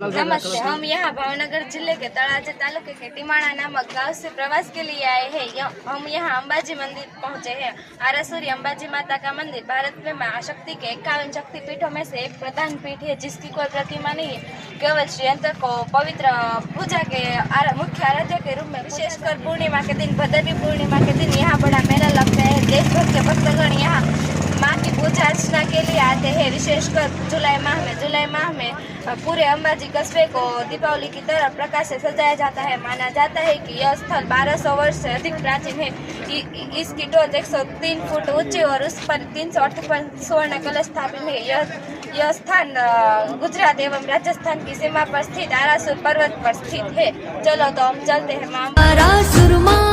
नमस्ते हम यहाँ भावनगर ज़िले के तड़ाजा तालुके के टिमाणा नामक गाँव से प्रवास के लिए आए हैं यह- हम यहाँ अंबाजी मंदिर पहुँचे हैं आरासुरी अंबाजी माता का मंदिर भारत में माँ शक्ति के इक्यावन शक्ति पीठों में से एक प्रधान पीठ है जिसकी कोई प्रतिमा नहीं है केवल श्री यंत्र को पवित्र पूजा के आरा- मुख्य आराध्य के रूप में विशेषकर पूर्णिमा के दिन भद्रवी पूर्णिमा के दिन यहाँ बड़ा मेला लगता है देश भर के भक्तगण यहाँ माँ की पूजा अर्चना के लिए आते हैं विशेषकर जुलाई माह में, जुलाई माह में पूरे अंबाजी कस्बे को दीपावली की तरह प्रकाश से सजाया जाता है। माना जाता है कि यह स्थल 1200 वर्ष से अधिक प्राचीन है इ- इसकी टोच 103 फुट ऊँची और उस पर तीन सौ स्वर्ण कलश स्थापित है। यह यह स्थान गुजरात एवं राजस्थान की सीमा पर स्थित आरासुर पर्वत पर स्थित है। चलो तो हम चलते हैं माँ परासुरमा अम्बा